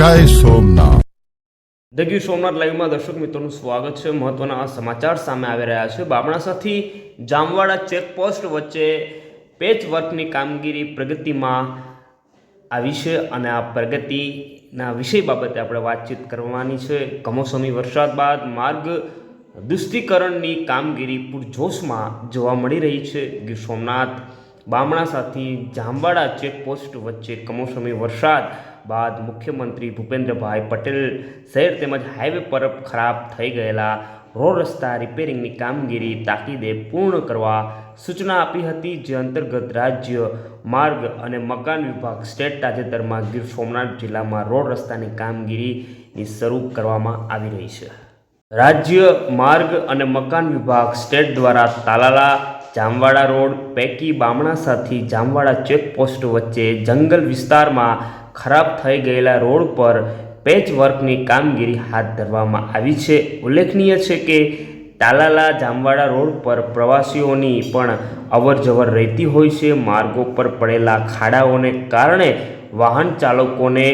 જય સોમનાથ. ધ સોમનાથ લાઈવમાં દર્શક મિત્રોનું સ્વાગત છે. મહત્વના સમાચાર સામે આવી રહ્યા છે. બામણાસાથી જામવાડા ચેકપોસ્ટ વચ્ચે પેચ વર્કની કામગીરી પ્રગતિમાં આવી છે અને આ પ્રગતિના વિષય બાબતે આપણે વાતચીત કરવાની છે. કમોસમી વરસાદ બાદ માર્ગ દુષ્ટિકરણની કામગીરી પૂરજોશમાં જોવા મળી રહી છે. ગીર સોમનાથ બામણાસાથી જાંબાડા ચેકપોસ્ટ વચ્ચે કમોસમી વરસાદ બાદ મુખ્યમંત્રી ભૂપેન્દ્રભાઈ પટેલ શહેર તેમજ હાઈવે પર ખરાબ થઈ ગયેલા રોડ રસ્તા રિપેરિંગની કામગીરી તાકીદે પૂર્ણ કરવા સૂચના આપી હતી, જે અંતર્ગત રાજ્ય માર્ગ અને મકાન વિભાગ સ્ટેટ તાજેતરમાં ગીર સોમનાથ જિલ્લામાં રોડ રસ્તાની કામગીરીની શરૂ કરવામાં આવી રહી છે. રાજ્ય માર્ગ અને મકાન વિભાગ સ્ટેટ દ્વારા તાલાલા જામવાડા રોડ પૈકી બામણાસાથી જામવાડા ચેકપોસ્ટ વચ્ચે જંગલ વિસ્તારમાં ખરાબ થઈ ગયેલા રોડ પર પેચ વર્કની કામગીરી હાથ ધરવામાં આવી છે. ઉલ્લેખનીય છે કે તાલાલા જામવાડા રોડ પર પ્રવાસીઓની પણ અવરજવર રહેતી હોય છે. માર્ગો પર પડેલા ખાડાઓને કારણે વાહન ચાલકોને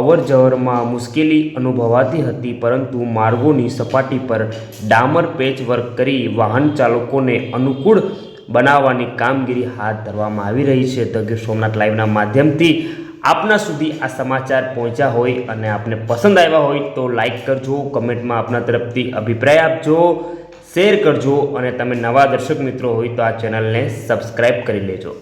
અવરજવરમાં મુશ્કેલી અનુભવાતી હતી, પરંતુ માર્ગોની સપાટી પર ડામર પેચવર્ક કરી વાહન ચાલકોને અનુકૂળ બનાવવાની કામગીરી હાથ ધરવામાં આવી રહી છે. તો ગીર સોમનાથ લાઈવના માધ્યમથી આપના સુધી આ સમાચાર પહોંચ્યા હોય અને આપને પસંદ આવ્યા હોય તો લાઈક કરજો, કમેન્ટમાં આપના તરફથી અભિપ્રાય આપજો, શેર કરજો અને તમે નવા દર્શક મિત્રો હોય તો આ ચેનલને સબસ્ક્રાઈબ કરી લેજો.